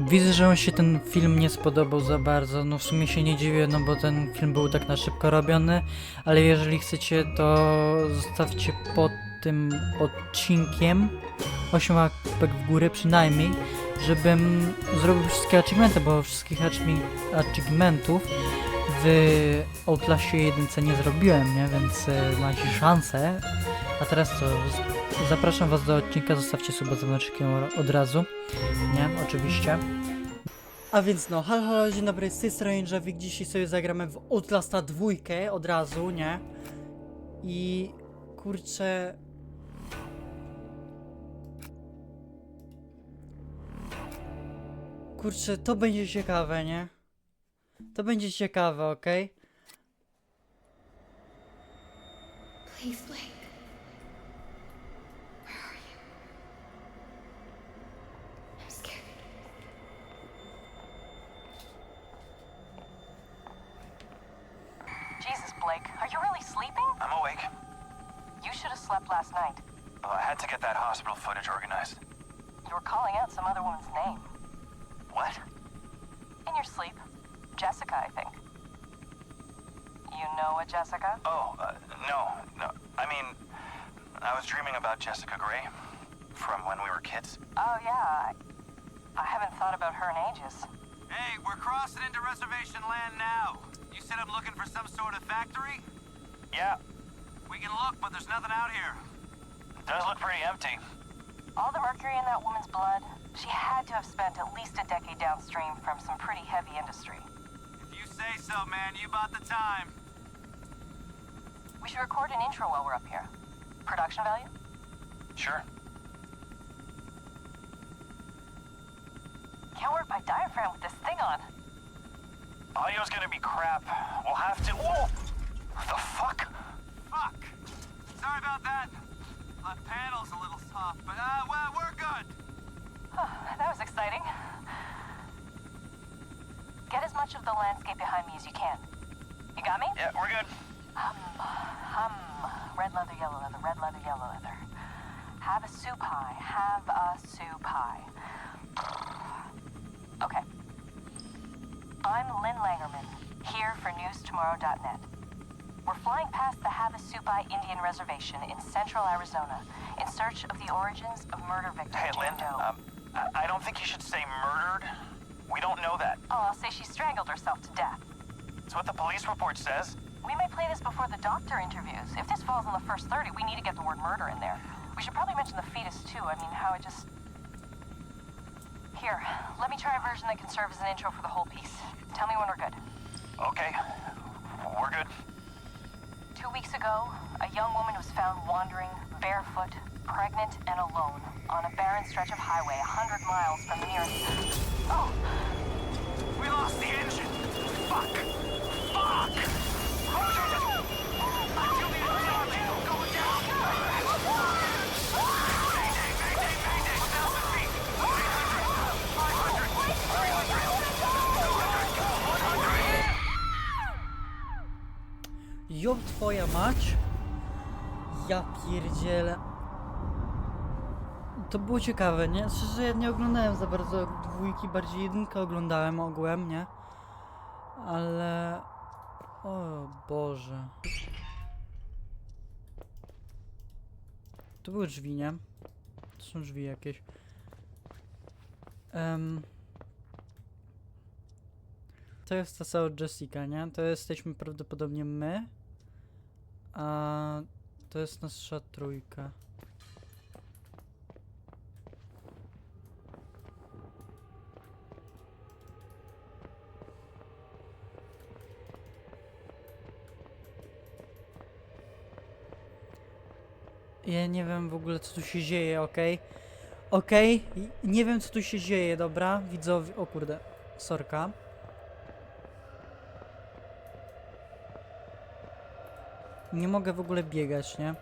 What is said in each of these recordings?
Widzę, że się ten film nie spodobał za bardzo. No w sumie się nie dziwię, no bo ten film był tak na szybko robiony. Ale jeżeli chcecie, to zostawcie pod tym odcinkiem 8 łapek w górę przynajmniej, żebym zrobił wszystkie achievementy, bo wszystkich achieve- achievementów w Outlaście 1 nie zrobiłem, nie? Więc e, macie szansę. A teraz co? Zapraszam was do odcinka, zostawcie suba z dzwoneczkiem od razu. Nie, oczywiście. A więc no, halo, halo, dzień dobry, z tej strony Javik. Dzisiaj sobie zagramy w Outlasta dwójkę od razu, nie? I kurczę... Kurczę, to będzie ciekawe, nie? To będzie ciekawe, okej? Please, Blake. Kids. Oh, yeah. I, I haven't thought about her in ages. Hey, we're crossing into reservation land now. You said I'm looking for some sort of factory? Yeah, We can look, but there's nothing out here. It does look pretty empty. All the mercury in that woman's blood, she had to have spent at least a decade downstream from some pretty heavy industry. If you say so, man, you bought the time. We should record an intro while we're up here. Production value? Sure. Can't work my diaphragm with this thing on. Audio's gonna be crap. We'll have to. Whoa! The fuck? Fuck. Sorry about that. Left panel's a little soft, but uh, well, we're good. that was exciting. Get as much of the landscape behind me as you can. You got me? Yeah, we're good. Hum, hum. Red leather, yellow leather, red leather, yellow leather. Have a soup pie. Have a soup pie. Okay. I'm Lynn Langerman, here for NewsTomorrow.net. We're flying past the Havasupai Indian Reservation in central Arizona in search of the origins of murder victim Hey, Lynn, Jane Doe. um, I, I don't think you should say murdered. We don't know that. oh, I'll say she strangled herself to death. It's what the police report says. We may play this before the doctor interviews. If this falls in the first 30, we need to get the word murder in there. We should probably mention the fetus, too. I mean, how it just... Here, let me try a version that can serve as an intro for the whole piece. Tell me when we're good. Okay, we're good. Two weeks ago, a young woman was found wandering, barefoot, pregnant, and alone on a barren stretch of highway a 100 miles from the nearest... Oh, We lost the engine. Fuck. Fuck. I 100. Job twoja mać. Ja pierdzielę. To było ciekawe, nie? Szczerze, ja nie oglądałem za bardzo dwójki, bardziej jedynkę oglądałem ogółem, nie? Ale... O Boże. To były drzwi, nie? To są drzwi jakieś. Em. To jest ta cała Jessica, nie? To jesteśmy prawdopodobnie my. A to jest nasza trójka. Ja nie wiem w ogóle co tu się dzieje? Okej, i- nie wiem co tu się dzieje, dobra? Widzowie, o kurde, sorka. Nie mogę w ogóle biegać, nie?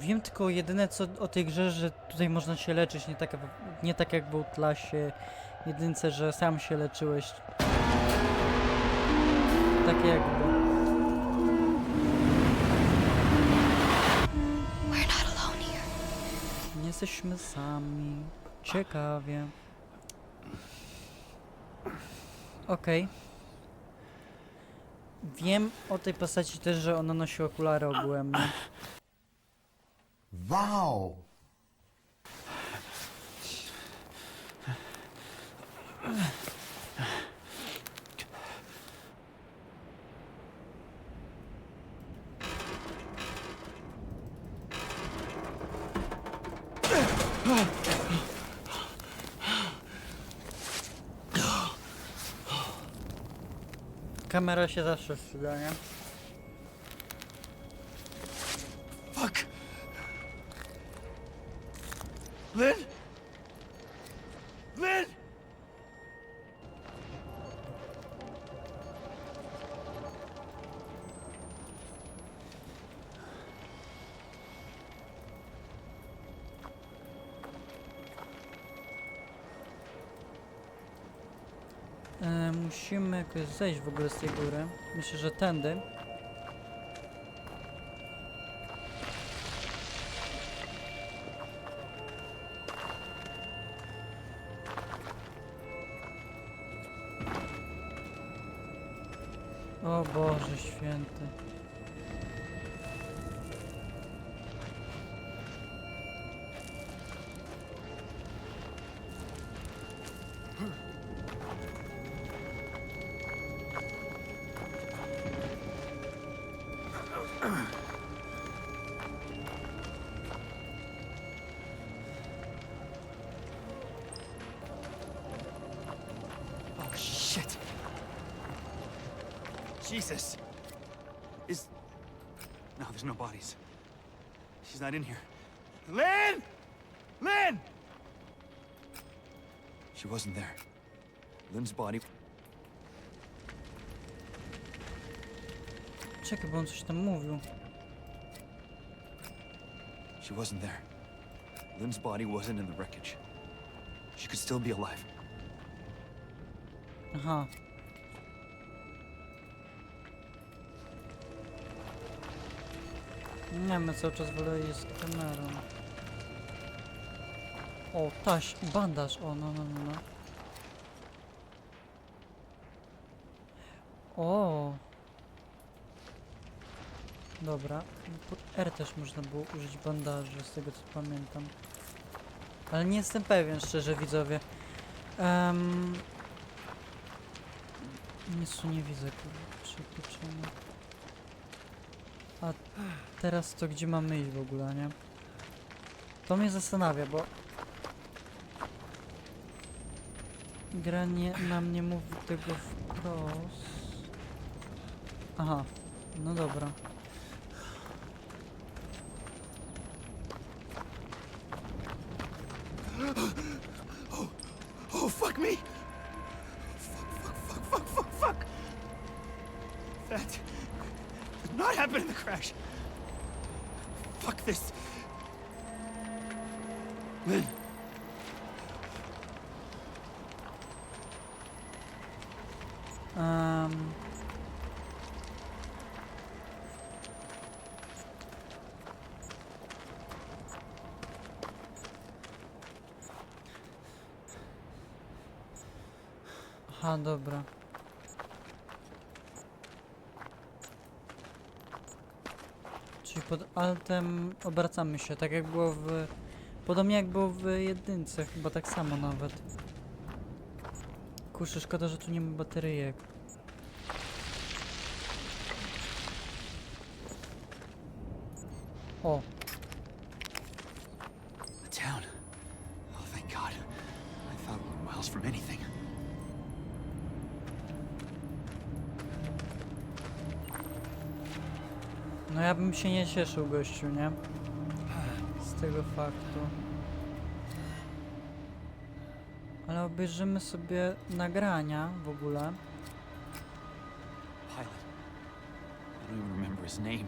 Wiem tylko jedyne co o tej grze, że tutaj można się leczyć, nie tak, jak- nie tak jak w Outlasie jedynce, że sam się leczyłeś. Tak jakby. Nie jesteśmy sami. Ciekawie. Okej. Wiem o tej postaci też, że ona nosi okulary ogółem. Wow. Kamera się zawsze przyda, nie? Musimy jakoś zejść w ogóle z tej góry. Myślę, że tędy. Jesus. Is. No, there's no bodies. She's not in here. Lynn! Lynn! She wasn't there. Lynn's body. Czekaj, bo on coś tam mówił. She wasn't there. Lynn's body wasn't in the wreckage. She could still be alive. Aha. Nie, my cały czas wolę jest z kamerą. O, taś, bandaż, o, no, no, no, no. O. Dobra, pod R też można było użyć bandaży, z tego co pamiętam. Ale nie jestem pewien, szczerze widzowie. Um, nic nie widzę, kurwa, przepieczone. A teraz to gdzie mamy iść w ogóle, nie? To mnie zastanawia, bo... Gra nie, nam nie mówi tego wprost. Aha, no dobra. Oh, fuck me! Fuck, fuck, fuck, fuck, fuck, fuck! That did not happen in the crash. Fuck this. Lynn, Um, Aha, dobra. Czyli pod altem obracamy się, tak jak było w... Podobnie jak było w jedynce, chyba tak samo nawet. Kurczę, szkoda, że tu nie ma bateryjek. O, się nie cieszył, gościu, nie? Z tego faktu. Ale obejrzymy sobie nagrania w ogóle. Pilot. I don't even remember his name.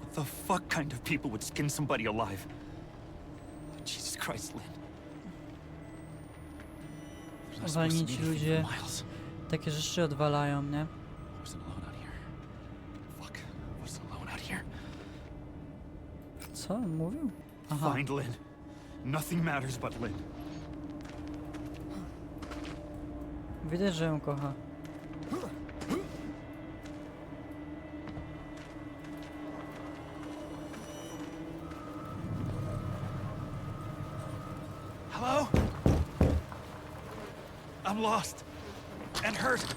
What the fuck kind of people would skin somebody alive? Jesus Christ, Lynn. Anything ludzie takie rzeczy odwalają, nie? I wasn't alone Co on mówił? Aha. Find Lynn. nothing matters but Lynn. Widać, że ją kocha. Hello? I'm lost and hurt.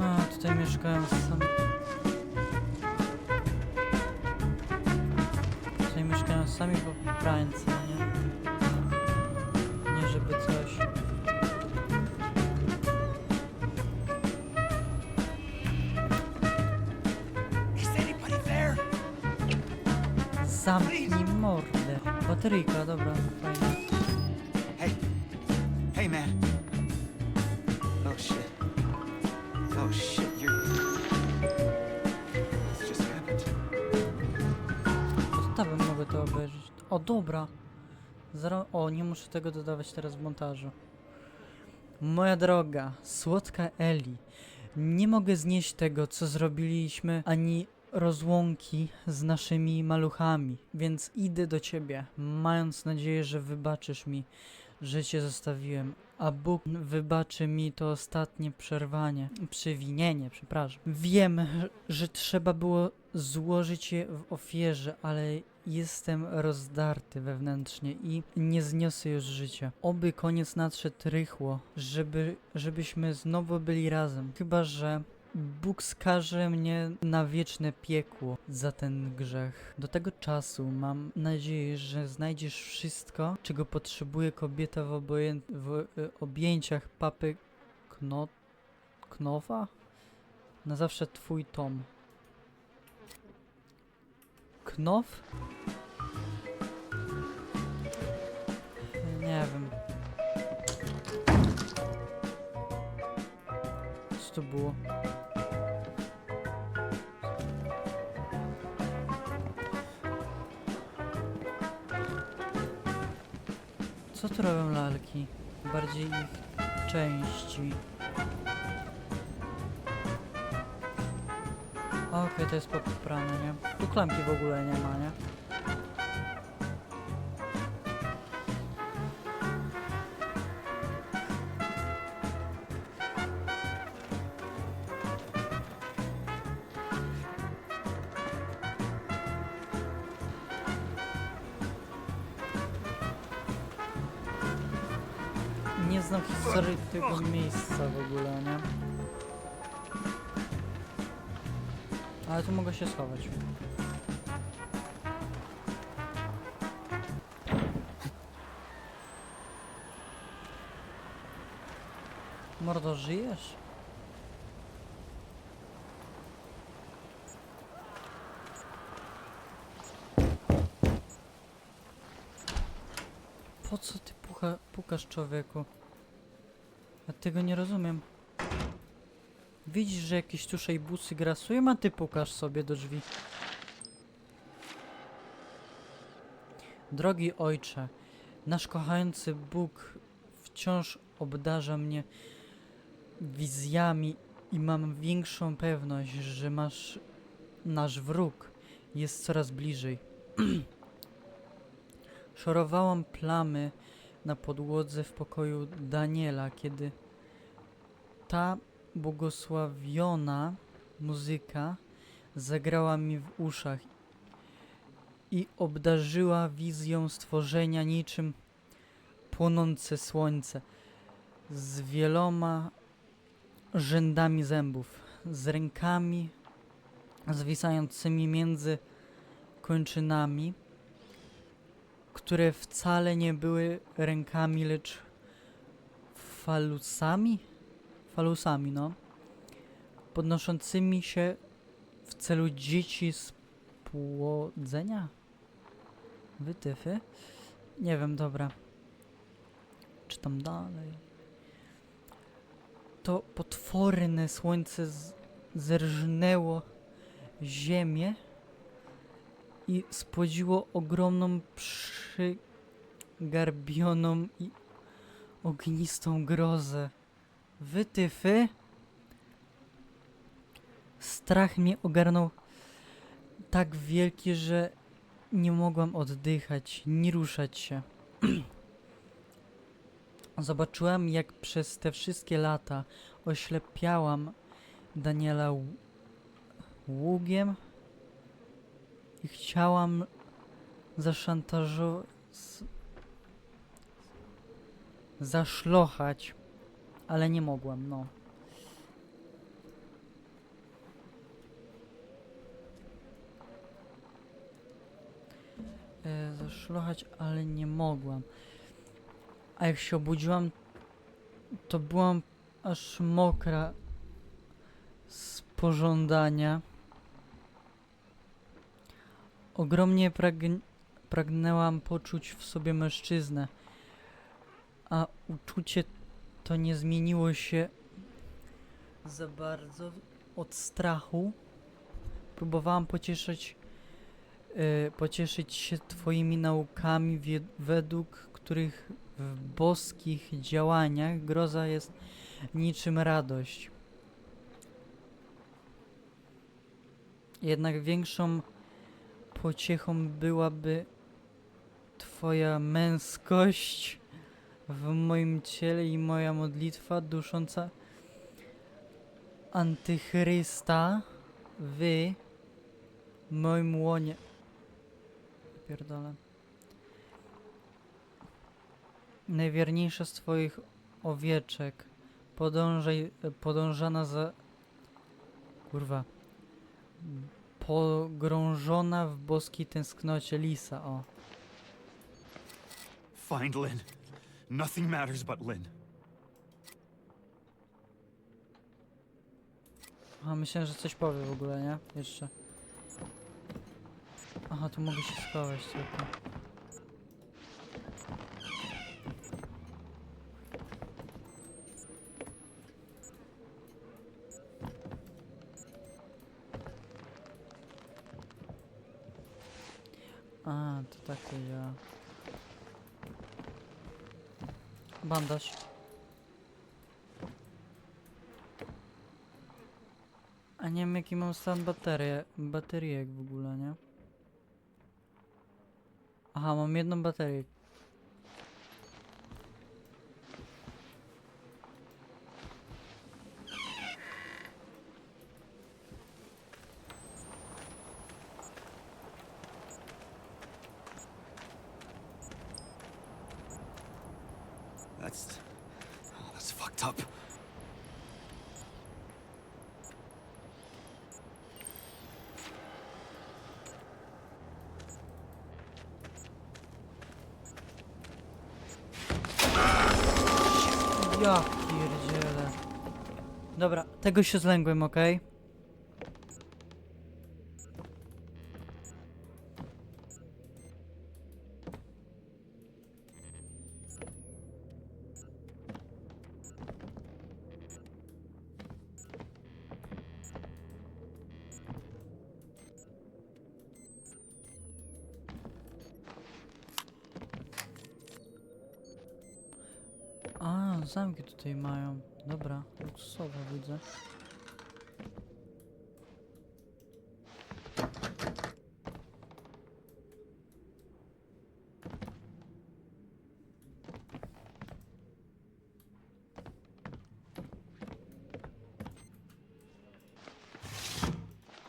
A, tutaj mieszkają. Mieszkają sami poprańcy, nie? Nie żeby coś. Zamknij mordę. Bateryjka, dobra, fajnie. Hey. Hey, man. Oh, shit. Oh, shit, you're... This just happened. Podstawę mogę to obejrzeć. O, dobra. O, nie muszę tego dodawać teraz w montażu. Moja droga, słodka Eli. Nie mogę znieść tego, co zrobiliśmy, ani rozłąki z naszymi maluchami, więc idę do ciebie, mając nadzieję, że wybaczysz mi, że cię zostawiłem, a Bóg wybaczy mi to ostatnie przerwanie, przewinienie, przepraszam. Wiem, że trzeba było złożyć je w ofierze, ale jestem rozdarty wewnętrznie i nie zniosę już życia. Oby koniec nadszedł rychło, żeby, żebyśmy znowu byli razem. Chyba, że Bóg skaże mnie na wieczne piekło za ten grzech. Do tego czasu mam nadzieję, że znajdziesz wszystko, czego potrzebuje kobieta w, w e, objęciach papy Kno... Knofa? Na zawsze twój Tom. Knof? Nie wiem. Co to było? Co tu robią lalki? Bardziej ich części. Okej, to jest poprane, nie? Tu klamki w ogóle nie ma, nie? Schować. Mordo, żyjesz? Po co ty pucha, pukasz człowieku? Ja tego nie rozumiem. Widzisz, że jakieś tu szejbusy grasują, a ty pukasz sobie do drzwi. Drogi ojcze, nasz kochający Bóg wciąż obdarza mnie wizjami i mam większą pewność, że masz nasz wróg jest coraz bliżej. Szorowałam plamy na podłodze w pokoju Daniela, kiedy ta błogosławiona muzyka zagrała mi w uszach i obdarzyła wizją stworzenia niczym płonące słońce z wieloma rzędami zębów, z rękami zwisającymi między kończynami, które wcale nie były rękami, lecz falusami? Falusami, no. Podnoszącymi się w celu dzieci z płodzenia? Wytyfy? Nie wiem, dobra. Czytam dalej. To potworne słońce zerżnęło ziemię i spłodziło ogromną, przygarbioną i ognistą grozę. Wytyfy? Strach mnie ogarnął tak wielki, że nie mogłam oddychać, nie ruszać się. Zobaczyłam, jak przez te wszystkie lata oślepiałam Daniela ługiem i chciałam zaszantażować, zaszlochać, ale nie mogłam, no. E, zaszlochać, ale nie mogłam. A jak się obudziłam, to byłam aż mokra z pożądania. Ogromnie pragn pragnęłam poczuć w sobie mężczyznę, a uczucie to nie zmieniło się za bardzo od strachu. Próbowałam pocieszyć, y, pocieszyć się Twoimi naukami, według których w boskich działaniach groza jest niczym radość. Jednak większą pociechą byłaby Twoja męskość w moim ciele i moja modlitwa dusząca antychrysta w moim łonie. Pierdolę. Najwierniejsza z Twoich owieczek, podążaj, podążana za... Kurwa. Pogrążona w boskiej tęsknocie lisa, o. Find Lynn. Nothing matters but Lynn. A myślałem, że coś powie w ogóle, nie? Jeszcze. Aha, tu mogę się schować tylko. A, to tak to działa. Bandaż. A nie wiem jaki mam stan baterię, bateriek w ogóle, nie? Aha, mam jedną baterię. That's. Oh, that's fucked up. Ja pierdzielę. Dobra, tego się zlęgłem, okej? Zamki tutaj mają. Dobra, luksusowe widzę.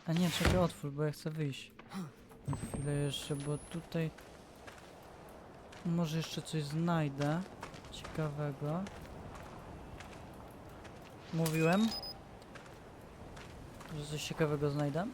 A nie, czekaj, otwórz, bo ja chcę wyjść. Na chwilę jeszcze, bo tutaj... Może jeszcze coś znajdę ciekawego. Mówiłem, że coś ciekawego znajdę.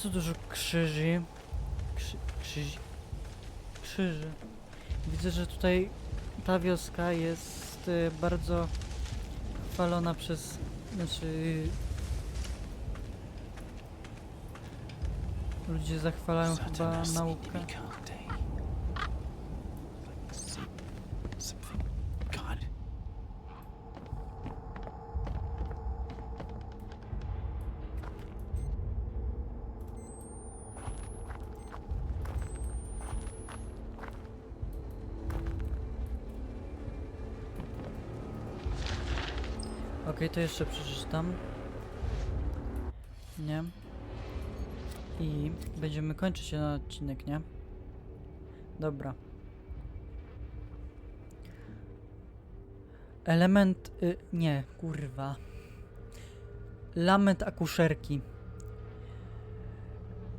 Bardzo dużo krzyży. Krzy, krzyż, krzyży. Widzę, że tutaj ta wioska jest y, bardzo chwalona przez. Znaczy. Ludzie zachwalają chyba naukę. To jeszcze przeczytam. Nie. I będziemy kończyć ten odcinek, nie? Dobra. Element. Y, nie, kurwa. Lament akuszerki.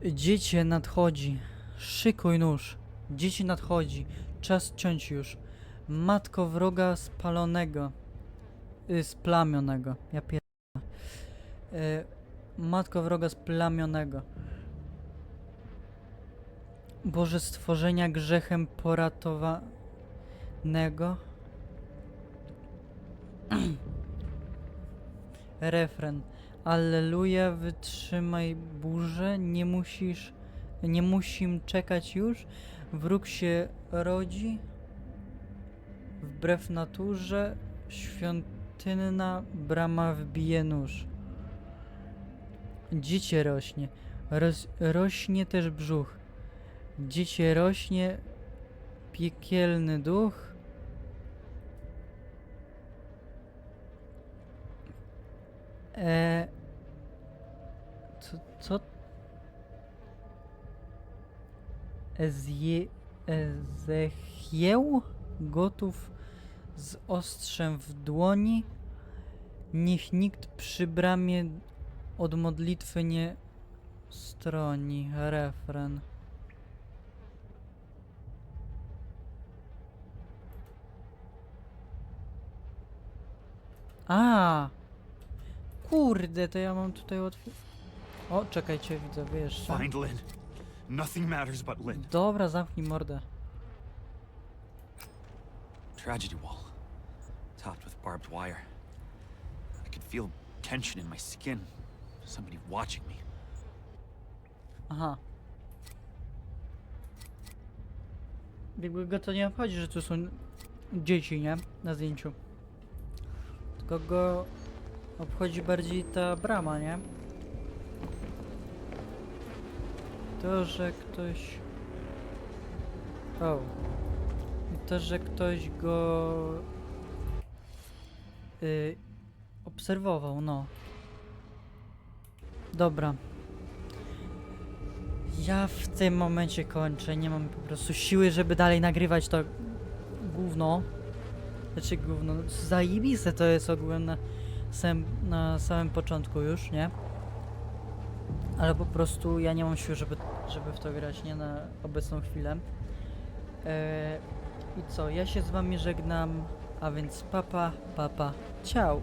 Dziecię nadchodzi. Szykuj nóż. Dzieci nadchodzi. Czas ciąć już. Matko wroga spalonego. Y, splamionego. Ja pier... Y, matko wroga splamionego. Boże stworzenia grzechem poratowanego. Refren. Alleluja, wytrzymaj burzę, nie musisz, nie musim czekać już. Wróg się rodzi, wbrew naturze, świątynna brama wbije nóż. Dziecię rośnie, roz, rośnie też brzuch. Dziecię rośnie, piekielny duch. E, co, co? Ezechieł gotów z ostrzem w dłoni. Niech nikt przy bramie od modlitwy nie stroni. Refren. A! Kurde, to ja mam tutaj łatwiej. O, czekajcie, widzę, jeszcze. Find Lynn. Nothing matters but Lynn. Dobra, zamknij mordę. Tragedy wall. Barbed wire. I could feel tension in my skin. Somebody watching me. Aha. Go to nie obchodzi, że tu są dzieci, nie? Na zdjęciu. Tylko go obchodzi bardziej ta brama, nie? To, że ktoś... O. To, że ktoś go... Y, obserwował, no. Dobra. Ja w tym momencie kończę. Nie mam po prostu siły, żeby dalej nagrywać to gówno. Znaczy gówno. no, Zajebiste to jest ogółem na samym, na samym początku już, nie? Ale po prostu ja nie mam siły, żeby, żeby w to grać, nie? Na obecną chwilę. E, I co? Ja się z wami żegnam. A więc papa, papa, ciao.